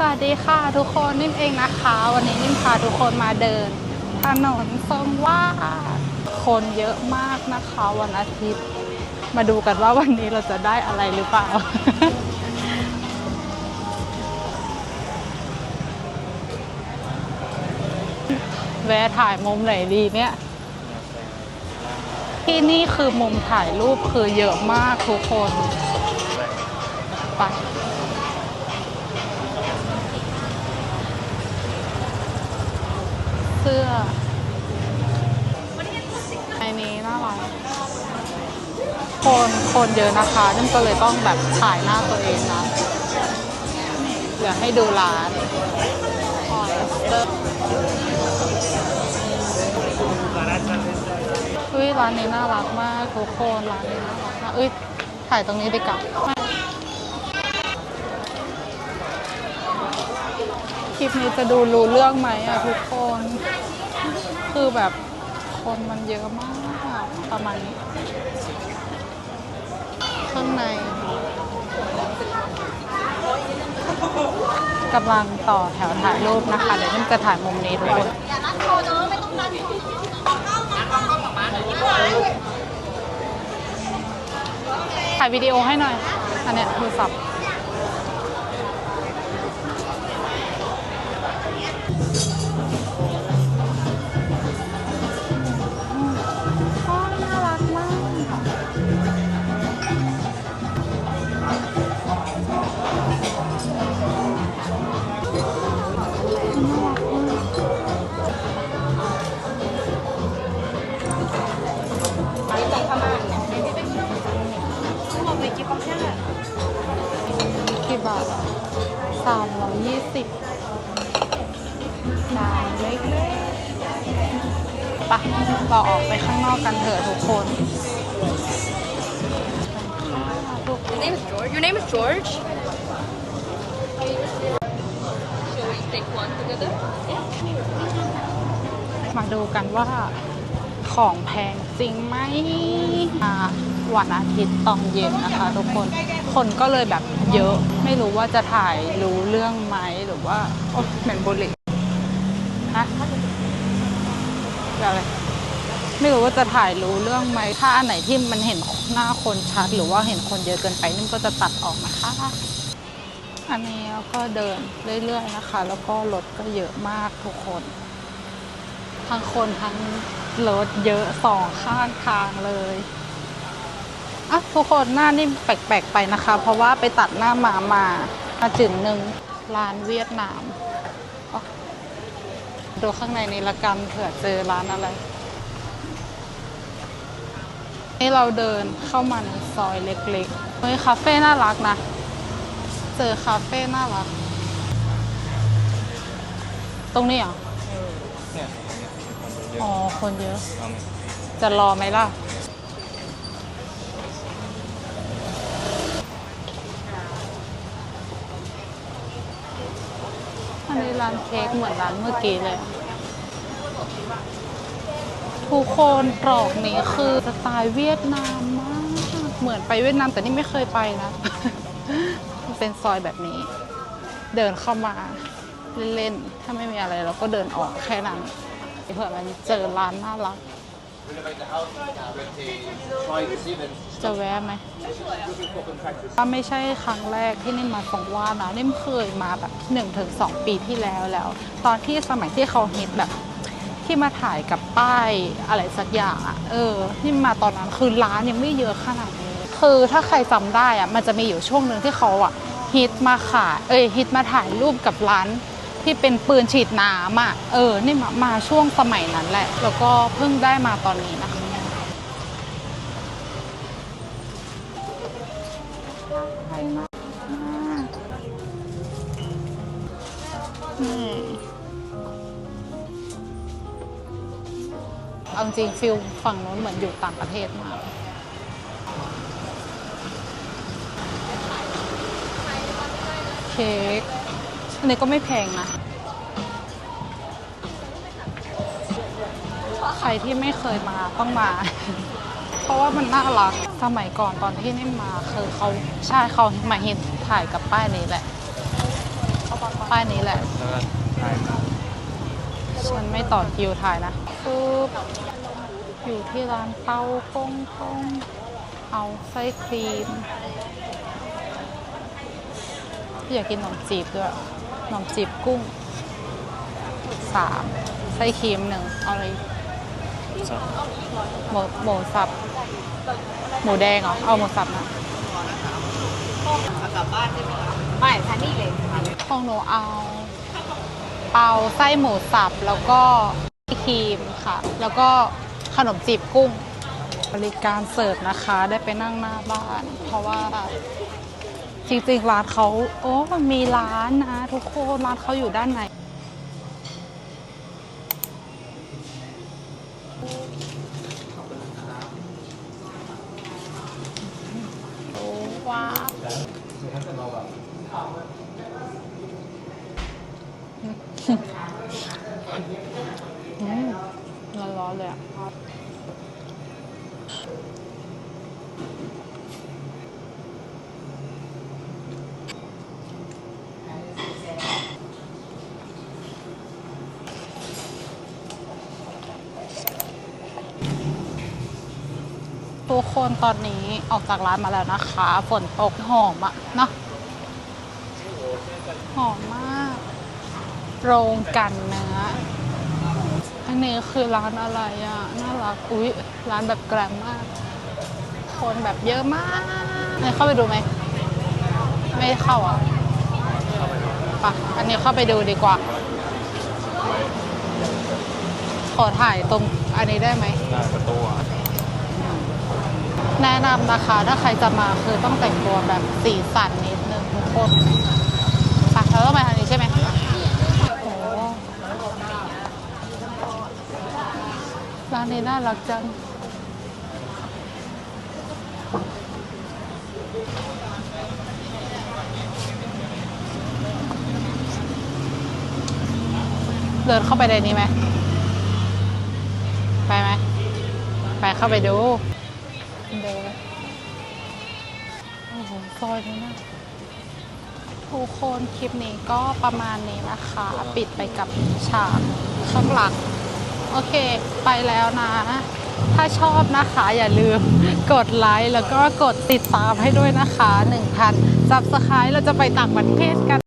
สวัสดีค่ะทุกคนนิ่มเองนะคะ วันนี้นิ่มพาทุกคนมาเดิน ถนนทรงว่าคนเยอะมากนะคะ วันอาทิตย์ มาดูกันว่าวันนี้เราจะได้อะไรหรือเปล่า แวะถ่ายมุมไหนดีเนี่ย ที่นี่คือมุมถ่ายรูปคือเยอะมากทุกคน ไป สื้อไอ้นี้น่ารักคนคนเยอะนะคะนั่นก็เลยต้องแบบถ่ายหน้าตัวเองนะเดี๋ยวให้ดูร้านออยสเตอร์เฮ้ยร้านนี้น่ารักมากทุกคนร้านนี้น่ารักมากเอ้ยถ่ายตรงนี้ดีกว่าคลิปนี้จะดูรู้เรื่องไหมอะทุกคน คือแบบคนมันเยอะมากประมาณนี้ ข้างในกำลังต่อแถวถ่ายรูปนะคะ เดี๋ยวนิ่มจะถ่ายมุมนี้ทุกคนถ่ายวิดีโอให้หน่อย อันเนี้ยโทรศัพท์ บาทสามร้อยยี่สิบจานเล็กๆปะเราออกไปข้างนอกกันเถอะทุกคน Your name is George. Your name is George. Shall we take one together? มาดูกันว่าของแพงจริงไหมวันอาทิตย์ตอนเย็นนะคะทุกคน คนก็เลยแบบเยอะ ไม่รู้ว่าจะถ่ายรู้เรื่องไหมหรือว่าโอ๊ยเหม็นบุหรี่ฮะอะไรไม่รู้ว่าจะถ่ายรู้เรื่องไหมถ้าอันไหนที่มันเห็นหน้าคนชัด หรือว่าเห็นคนเยอะเกินไปนิ่มก็จะตัดออกนะคะ อันนี้เราก็เดินเรื่อยๆนะคะ แล้วก็รถก็เยอะมากทุกคนทั้งคนทั้งรถเยอะสองข้างทางเลย อะทุกคนหน้านี่แปลกๆไปนะคะ เพราะว่าไปตัดหน้ามามามาจึงหนึ่งร้านเวียดนามอ๋อดูข้างในนี้ละกันเผื่อเจอร้านอะไรนี่เราเดินเข้ามาในซอยเล็กๆเฮ้ยคาเฟ่น่ารักนะ เจอคาเฟ่น่ารัก ตรงนี้เหรอ เนี่ย อ๋อ คนเยอะเอาไหมจะรอไหมล่ะ อันนี้ ร้านเค้กเหมือนร้านเมื่อกี้เลย ทุกคนตรอกนี้คือสไตล์เวียดนามมาก เหมือนไปเวียดนามแต่นี่ไม่เคยไปนะ เป็นซอยแบบนี้ เดินเข้ามาเล่นๆ ถ้าไม่มีอะไรเราก็เดินออกแค่นั้น เผื่อมันเจอร้านน่ารัก จะแวะไหมว่าไม่ใช่ครั้งแรกที่นิ่มมาสงว่านะนิ่มเคยมาแบบ1นถึงสปีที่แล้วแล้ว ตอนที่สมัยที่เขาฮิตแบบที่มาถ่ายกับป้ายอะไรสักอย่างอะเออนี่มาตอนนั้นคือร้านยังไม่เยอะขนาดนี้คือถ้าใครจำได้อะมันจะมีอยู่ช่วงหนึ่งที่เขาอะฮิตมาขายเอ้ยฮิตมาถ่ายรูปกับร้าน ที่เป็นปืนฉีดน้ำอะ เออ นี่มามาช่วงสมัยนั้นแหละ แล้วก็เพิ่งได้มาตอนนี้นะคะไทยมากนี่เอาจริงฟิลฝั่งนู้นเหมือนอยู่ต่างประเทศมากเค้กอันนี้ก็ไม่แพงนะ ใครที่ไม่เคยมาต้องมา เพราะว่ามันน่ารักสมัยก่อนตอนที่นี่มาคือเขาใช่เขามาเห็นถ่ายกับป้ายนี้แหละป้ายนี้แหละแล้วก็ถ่ายฉันไม่ต่อคิวถ่ายนะปึ๊บอยู่ที่ร้านเต้าก้งก้งเอาไส้ครีมอยากกินขนมจีบด้วยขนมจีบกุ้งสามไส้ครีมหนึ่งเอาอะไร หมูหมูสับ หมูแดงเหรอ เอาหมูสับนะไม่ทานนี่เลยของหนูเอา เปาไส้หมูสับ แล้วก็ครีมค่ะ แล้วก็ขนมจีบกุ้ง บริการเสิร์ฟนะคะ ได้ไปนั่งหน้าบ้าน เพราะว่าจริงๆร้านเขาโอ้มันมีร้านนะทุกคนร้านเขาอยู่ด้านในโอ้ว้าวอืมร้อนๆเลยอะ ทุกคนตอนนี้ออกจากร้านมาแล้วนะคะ ฝนตกหอมอะเนาะหอมมาก โรงกันเนื้อ นนี้คือร้านอะไรอะน่ารัก อุ๊ย ร้านแบบแกรมมาก คนแบบเยอะมากอันนี้เข้าไปดูไหม ไม่เข้าอะปะอันนี้เข้าไปดูดีกว่า ขอถ่ายตรงอันนี้ได้ไหมหน้าประตูอะแนะนำนะคะ ถ้าใครจะมาคือต้องแต่งตัวแบบสีสันนิดนึงทุกคนไปเราต้องไปทางนี้ใช่ไหมโอ้ ร้านนี้น่ารักจัง เดินเข้าไปในนี้ไหม ไปไหม ไปเข้าไปดู เดินโอ้โหซอยนี้นะทุกคนคลิปนี้ก็ประมาณนี้นะคะ ปิดไปกับฉากข้างหลัง อเค ไปแล้วนะ ถ้าชอบนะคะอย่าลืมกดไลค์แล้วก็กดติดตามให้ด้วยนะคะ 1,000ซับสไครต์เราจะไปต่างประเทศกัน